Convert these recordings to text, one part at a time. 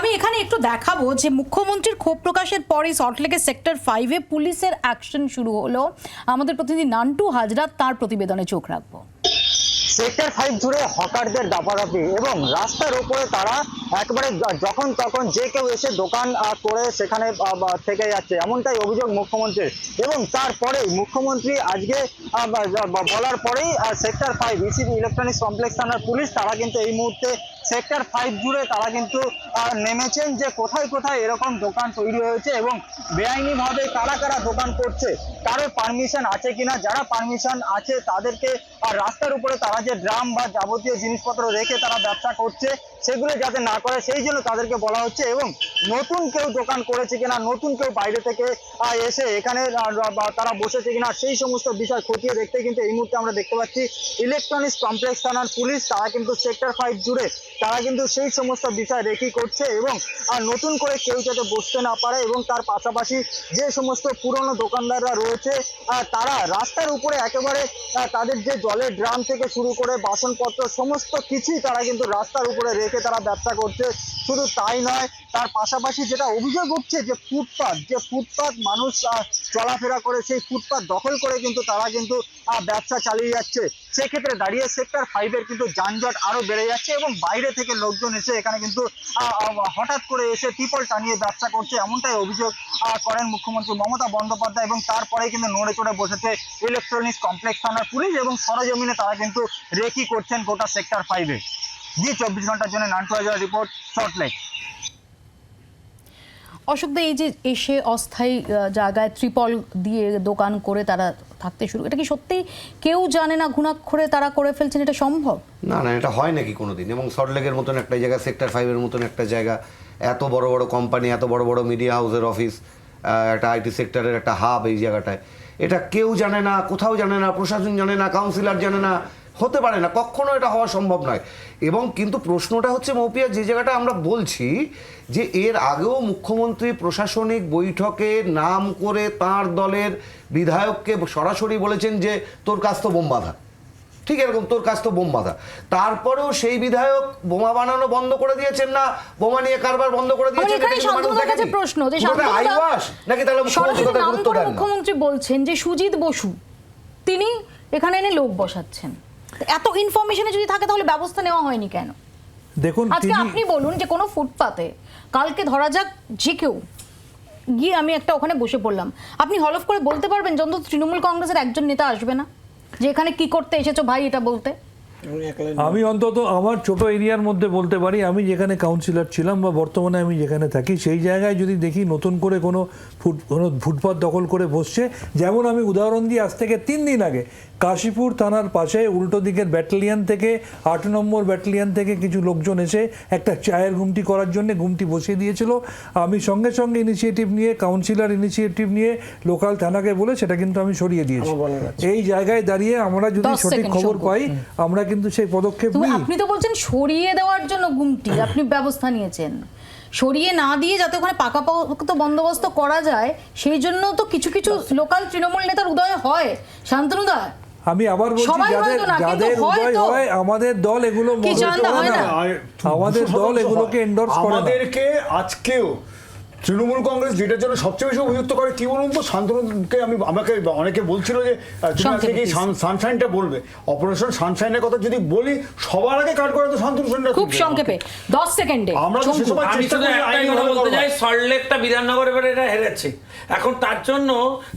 আমি এখানে একটু দেখাবো যে মুখ্যমন্ত্রীর ক্ষোভ প্রকাশের পরই সল্টলেকের সেক্টর ফাইভে পুলিশের অ্যাকশন শুরু হলো। আমাদের প্রতিনিধি নান্টু হাজরা তার প্রতিবেদনে চোখ রাখব। সেক্টর ফাইভ জুড়ে হকারদের দাপাদাপি এবং রাস্তার উপরে তারা একবারে যখন তখন যে কেউ এসে দোকান করে সেখানে থেকে যাচ্ছে। এমনটাই অভিযোগ মুখ্যমন্ত্রীর। এবং তারপরেই মুখ্যমন্ত্রী আজকে বলার পরেই sector five ECB electronics complex থানার পুলিশ, তারা কিন্তু এই মুহূর্তে সেক্টর ফাইভ জুড়ে তারা কিন্তু নেমেছেন যে কোথায় কোথায় এরকম দোকান তৈরি হয়েছে এবং বেআইনিভাবে কারা কারা দোকান করছে কারোর পারমিশন আছে কিনা, যারা পারমিশন আছে তাদেরকে আর রাস্তার উপরে তারা যে ড্রাম বা যাবতীয় জিনিসপত্র রেখে তারা ব্যবসা করছে, সেগুলো যাতে না করে, সেই জন্য তাদেরকে বলা হচ্ছে এবং নতুন কেউ দোকান করেছে কিনা, নতুন কেউ বাইরে থেকে এসে এখানে তারা বসেছে কিনা, সেই সমস্ত বিষয় খতিয়ে দেখতে কিন্তু এই মুহূর্তে আমরা দেখতে পাচ্ছি। ইলেকট্রনিক্স কমপ্লেক্স থানার পুলিশ, তারা কিন্তু সেক্টর ফাইভ জুড়ে তারা কিন্তু সেই সমস্ত বিষয় রেকি করছে এবং, আর নতুন করে কেউ যাতে বসতে না পারে এবং তার পাশাপাশি যে সমস্ত পুরনো দোকানদাররা রয়েছে তারা রাস্তার উপরে একেবারে তাদের যে জলের ড্রাম থেকে শুরু করে বাসনপত্র, সমস্ত কিছুই তারা কিন্তু রাস্তার উপরে রেখে তারা ব্যবসা করছে। শুধু তাই নয়, তার পাশাপাশি যেটা অভিযোগ উঠছে যে ফুটপাত যে ফুটপাত মানুষ চলাফেরা করে, সেই ফুটপাত দখল করে কিন্তু তারা কিন্তু ব্যবসা চালিয়ে যাচ্ছে। সেক্ষেত্রে দাঁড়িয়ে সেক্টর ফাইভের কিন্তু যানজট আরও বেড়ে যাচ্ছে এবং বাইরে থেকে লোকজন এসে এখানে কিন্তু হঠাৎ করে এসে টিপল টানিয়ে ব্যবসা করছে এমনটাই অভিযোগ করেন মুখ্যমন্ত্রী মমতা বন্দ্যোপাধ্যায় এবং তারপরে কিন্তু নড়ে চড়ে বসেছে ইলেকট্রনিক্স কমপ্লেক্স থানার পুলিশ এবং সরজমিনে তারা কিন্তু রেকি করছেন গোটা সেক্টর ফাইভে জি চব্বিশ ঘণ্টার জন্য নান্টু হাজার রিপোর্ট সল্টলেক অশোকদা এই যে এসে অস্থায়ী জায়গায় ত্রিপল দিয়ে দোকান করে তারা থাকতে শুরু এটা কি সত্যি কেউ জানে না ঘুণাক্ষরে তারা করে ফেলছেন এটা সম্ভব? না না, এটা হয় নাকি কোনোদিন? এবং সল্টলেকের মতন একটা জায়গা সেক্টর ফাইভের মতন একটা জায়গা, এত বড় বড় কোম্পানি এত বড় বড় মিডিয়া হাউসের অফিস একটা আইটি সেক্টরের একটা হাব এই জায়গাটায়। এটা কেউ জানে না, কোথাও জানে না, প্রশাসন জানে না কাউন্সিলর জানে না হতে পারে না কখনো এটা হওয়া সম্ভব নয়। এবং কিন্তু প্রশ্নটা হচ্ছে মৌপিয়া যে জায়গাটা আমরা বলছি যে এর আগেও মুখ্যমন্ত্রী প্রশাসনিক বৈঠকে নাম করে তার দলের বিধায়ককে সরাসরি বলেছেন যে তোর কাজ তো বোম বাঁধা। ঠিক এরকম তোর কাজ তো বোম বাঁধা। তারপরেও সেই বিধায়ক বোমা বানানো বন্ধ করে দিয়েছেন না? বোমা নিয়ে কারবার বন্ধ করে দিয়েছেন? এখানে এটা কিন্তু মানুষ শান্তনুদার কাছে প্রশ্ন যে পুরোটা শান্তনুদা আইওয়াস? নাকি তাহলে মুখ্যমন্ত্রী সরাসরি কথা নাম গুরুত্ব করে দেন না? মুখ্যমন্ত্রী বলছেন যে সুজিত বসু তিনি এখানে এনে লোক বসাচ্ছেন। এত ইনফরমেশনে যদি থাকে তাহলে ব্যবস্থা নেওয়া হয়নি কেন? দেখুন আজকে আপনি বলুন যে কোনো ফুটপাতে কালকে ধরা যাক যে কেউ গিয়ে আমি একটা ওখানে বসে পড়লাম আপনি হলফ করে বলতে পারবেন যে তৃণমূল কংগ্রেসের একজন নেতা আসবে না? যে এখানে কি করতে এসেছ ভাই এটা বলতে? আমি অন্তত আমার ছোট এরিয়ার মধ্যে বলতে পারি আমি যেখানে কাউন্সিলর ছিলাম বা বর্তমানে আমি যেখানে থাকি সেই জায়গায় যদি দেখি নতুন করে কোনো ফুট কোনো ফুটপাত দখল করে বসছে যেমন আমি উদাহরণ দিই আজ থেকে তিন দিন আগে কাশীপুর থানার পাশে উল্টো দিকের ব্যাটালিয়ান থেকে আট নম্বর ব্যাটালিয়ান থেকে কিছু লোকজন এসে একটা চায়ের ঘুমটি করার জন্য ঘুমটি বসিয়ে দিয়েছিল। আমি সঙ্গে সঙ্গে ইনিশিয়েটিভ নিয়ে কাউন্সিলর ইনিশিয়েটিভ নিয়ে লোকাল থানাকে বলে সেটা কিন্তু আমি সরিয়ে দিয়েছি। এই জায়গায় দাঁড়িয়ে আমরা যদি সঠিক খবর পাই আমরা কিন্তু সেই পদক্ষেপ আপনি তো বলছেন সরিয়ে দেওয়ার জন্য গুমটি আপনি ব্যবস্থা নিয়েছেন। সরিয়ে না দিয়ে যাতে ওখানে পাকাপোক্ত বন্দোবস্ত করা যায় সেই জন্য তো কিছু কিছু লোকাল তৃণমূল নেতার উদয় হয়। শান্তনুদা আমি আবার বলছি যাদের যাদের উদয় হয় আমাদের দল এগুলো হয়? আমাদের দল এগুলোকে endorse করে আমাদেরকে আজকেও তৃণমূল কংগ্রেস যেটার জন্য সবচেয়ে বেশি অভিযুক্ত করে কি বলুন তো? শান্তনুকে আমি আমাকে অনেকে বলছিল যে তুমি আজকে কি সানশাইনটা বলবে? অপারেশন সানশাইনের কথা যদি বলি সবার আগে কাট করে তো শান্তনু সেনটা খুব সংক্ষেপে। দশ সেকেন্ডে আমরা তো সে শঙ্কু। সময় আমি চেষ্টা করি আইনি কথা বলতে। চাই সল্টলেকটা বিধাননগর এবারে এটা হেরেছে। এখন তার জন্য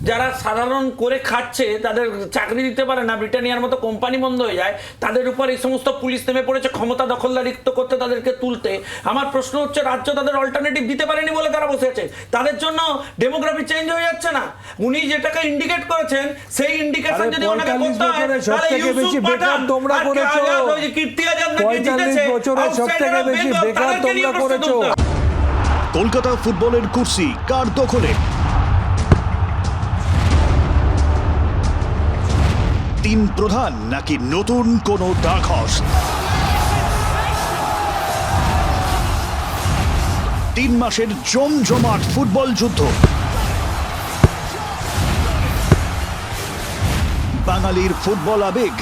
যারা সাধারণ করে খাচ্ছে তাদের চাকরি দিতে পারে না ব্রিটানিয়ার মতো কোম্পানি বন্ধ হয়ে যায় তাদের উপর এই সমস্ত পুলিশ নেমে পড়েছে ক্ষমতা দখলদারিত্ব করতে তাদেরকে তুলতে। আমার প্রশ্ন হচ্ছে রাজ্য তাদের অল্টারনেটিভ দিতে পারেনি বলে তারা বসে আছে তাদের জন্য ডেমোগ্রাফি চেঞ্জ হয়ে যাচ্ছে না। উনি যেটাকে ইন্ডিকেট করেছেন সেই ইন্ডিকেশন যদি ওনাকে করতে হয় তাহলে ইউসুফ পাঠান। তোমরা করেছ। ওই যে কীর্তি আজাদ নাকি জিতেছে? বছরে সব থেকে outsider of বেশি বেকার তোমরা করেছ। কলকাতা ফুটবলের কুর্সি কার দখলে? তিন প্রধান নাকি নতুন কোনো ডাক হর্স? তিন মাসের জমজমাট ফুটবল যুদ্ধ। বাঙালির ফুটবল আবেগ।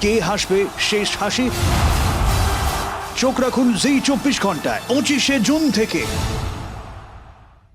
কে হাসবে শেষ হাসি? চোখ রাখুন জি চব্বিশ ঘন্টায়, পঁচিশে জুন থেকে।